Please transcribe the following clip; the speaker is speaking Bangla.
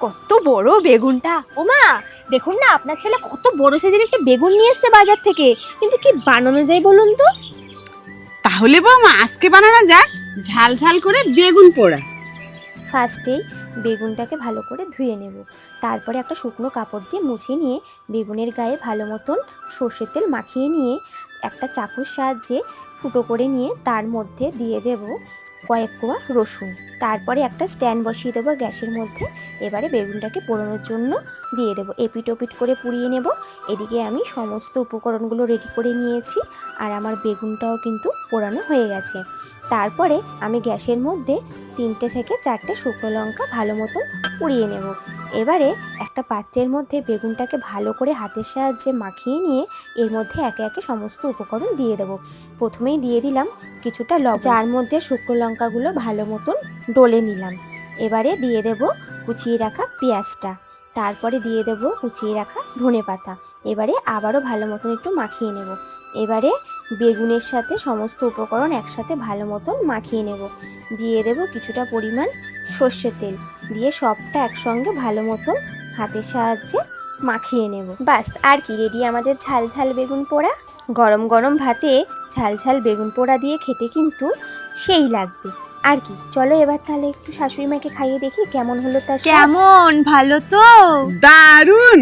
কত বড় বেগুনটা। ওমা দেখুন না আপনার ছেলে কত বড় সাইজের একটা বেগুন নিয়ে এসছে বাজার থেকে। কিন্তু কি বানানো যায় বলুন তো? তাহলে বৌমা আজকে বানানো যাক ঝাল ঝাল করে বেগুন পোড়া। ফার্স্টেই বেগুনটাকে ভালো করে ধুয়ে নেব। তারপরে একটা শুকনো কাপড় দিয়ে মুছে নিয়ে বেগুনের গায়ে ভালো মতন সর্ষের তেল মাখিয়ে নিয়ে একটা চাকুর সাহায্যে ফুটো করে নিয়ে তার মধ্যে দিয়ে দেব কয়েক কোয়া রসুন। তারপরে একটা স্ট্যান্ড বসিয়ে দেবো গ্যাসের মধ্যে। এবারে বেগুনটাকে পোড়ানোর জন্য দিয়ে দেবো। এপিট ওপিট করে পুড়িয়ে নেব। এদিকে আমি সমস্ত উপকরণগুলো রেডি করে নিয়েছি। আর আমার বেগুনটাও কিন্তু পোড়ানো হয়ে গেছে। তারপরে আমি গ্যাসের মধ্যে তিনটে থেকে চারটে শুকনো লঙ্কা ভালো মতন পুড়িয়ে নেব। এবারে একটা পাত্রের মধ্যে বেগুনটাকে ভালো করে হাতের সাহায্যে মাখিয়ে নিয়ে এর মধ্যে একে একে সমস্ত উপকরণ দিয়ে দেব। প্রথমেই দিয়ে দিলাম কিছুটা লবণ। যার মধ্যে শুকনো লঙ্কাগুলো ভালো মতন ডলে নিলাম। এবারে দিয়ে দেব কুচিয়ে রাখা পেঁয়াজটা। তারপরে দিয়ে দেব কুচিয়ে রাখা ধনে পাতা। এবারে আবারও ভালো মতন একটু মাখিয়ে নেব। এবারে বেগুনের সাথে সমস্ত উপকরণ একসাথে ভালো মতন মাখিয়ে নেব। দিয়ে দেব কিছুটা পরিমাণ সর্ষের তেল। দিয়ে সবটা একসঙ্গে ভালো মতন হাতের সাহায্যে মাখিয়ে নেব। বাস, আর কি, রেডি? আমাদের ঝাল ঝাল বেগুন পোড়া? গরম গরম ভাতে ঝাল ঝাল বেগুন পোড়া দিয়ে খেতে কিন্তু সেই লাগবে। আর কি? চলো এবার তাহলে একটু শাশুড়ি মাকে খাইয়ে দেখি কেমন হলো তার কেমন? ভালো তো? দারুণ!